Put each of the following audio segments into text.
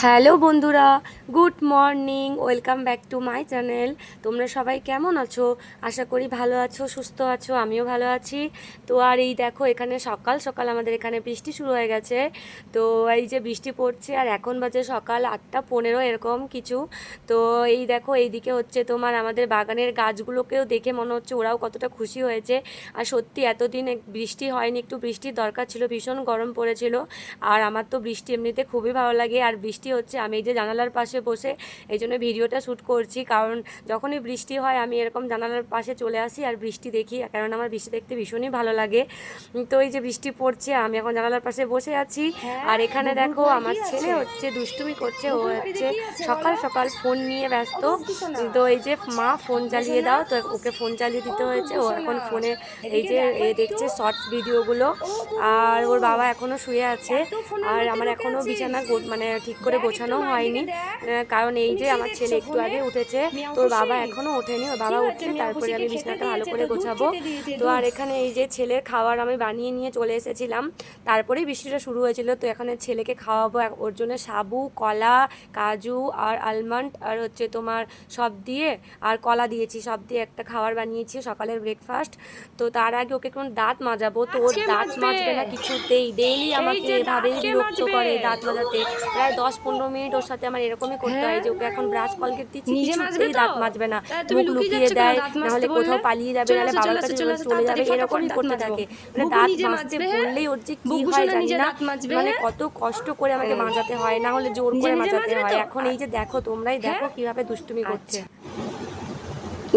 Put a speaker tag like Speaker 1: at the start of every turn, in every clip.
Speaker 1: Hello বন্ধুরা good morning, welcome back to my channel. তোমরা সবাই কেমন আছো? আশা করি ভালো আছো, সুস্থ আছো, আমিও ভালো আছি। তো আর এই দেখো, এখানে সকাল সকাল আমাদের এখানে বৃষ্টি শুরু হয়ে গেছে। তো এই যে বৃষ্টি পড়ছে, আর এখন বাজে সকাল আটটা পনেরো এরকম কিছু। তো এই দেখো, এইদিকে হচ্ছে তোমার আমাদের বাগানের গাছগুলোকেও দেখে মনে হচ্ছে ওরাও কতটা খুশি হয়েছে। আর সত্যি এতদিন বৃষ্টি হয়নি, একটু বৃষ্টির দরকার ছিল, ভীষণ গরম পড়েছিল। আর আমার তো বৃষ্টি এমনিতে খুবই ভালো লাগে। আর বৃষ্টি হচ্ছে, আমি এই যে জানালার পাশে বসে এই জন্য ভিডিওটা শ্যুট করছি। কারণ যখনই বৃষ্টি হয় আমি এরকম জানালার পাশে চলে আসি আর বৃষ্টি দেখি কারণ আমার বৃষ্টি দেখতে ভীষণই ভালো লাগে। তো এই যে বৃষ্টি পড়ছে আমি এখন জানালার পাশে বসে আছি। আর এখানে দেখো আমার ছেলে হচ্ছে দুষ্টুমি করছে ও হচ্ছে সকাল সকাল ফোন নিয়ে ব্যস্ত। তো এই যে মা ফোন চালিয়ে দাও তো ওকে ফোন চালিয়ে দিতে হয়েছে। ও এখন ফোনে এই যে এ দেখছে শর্টস ভিডিওগুলো আর ওর বাবা এখনও শুয়ে আছে। আর আমার এখনও বিছানা মানে ঠিক করে গোছানো হয়নি কারণ এই যে আমার ছেলে একটু আগে উঠেছে তোর বাবা এখনও ওঠেনি ওর বাবা উঠলে তারপরে আমি বিছানাটা ভালো করে গোছাবো। তো আর এখানে এই যে ছেলের খাবার আমি বানিয়ে নিয়ে চলে এসেছিলাম তারপরেই বৃষ্টিটা শুরু হয়েছিল তো এখানে ছেলেকে খাওয়াবো। ওর জন্য সাবু কলা কাজু আর আলমন্ড আর হচ্ছে তোমার সব দিয়ে আর কলা দিয়েছি সব দিয়ে একটা খাবার বানিয়েছি সকালের ব্রেকফাস্ট তো তার আগে ওকে কোন দাঁত মাজাবো। তো ওর দাঁত মাজবে না কিছুতেই। ডেইলি আমাকে এভাবেই বিরক্ত করে দাঁত মাজাতে। প্রায় দশ পনেরো মিনিট ওর সাথে আমার এরকমই করতে হয় যে ওকে এখন ব্রাশ কলগেট দিচ্ছি কিছুতেই দাঁত মাজবে না। মুখ
Speaker 2: লুকিয়ে
Speaker 1: দেয় নাহলে কোথাও পালিয়ে যাবে নাহলে বাবার কাছে
Speaker 2: চলে
Speaker 1: যাবে এরকমই করতে থাকে। মানে দাঁত মাজতে
Speaker 2: হ্যাঁ?
Speaker 1: বললেই ওর যে কি হয় জানি না মানে
Speaker 2: হ্যাঁ?
Speaker 1: কত কষ্ট করে আমাকে মাজাতে হয় না হলে জোর করে মাজাতে হয়।
Speaker 2: আচ্ছা।
Speaker 1: এখন এই যে দেখো তোমরাই দেখো কীভাবে দুষ্টুমি করছে।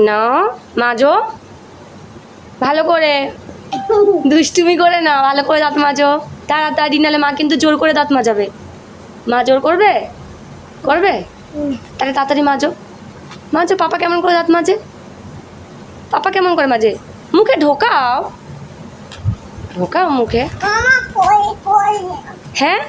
Speaker 2: না মাজো। ভালো করে। দুষ্টুমি করে না ভালো করে দাঁত মাজো। তাড়াতাড়ি নাহলে মা কিন্তু জোর করে দাঁত মাজাবে। মা জোর করবে? করবে? তাহলে তাড়াতাড়ি মাজো। মাজো পাপা কেমন করে দাঁত মাজে? পাপা কেমন করে মাজে? মুখে ঢোকাও। ঢোকাও মুখে। হ্যাঁ?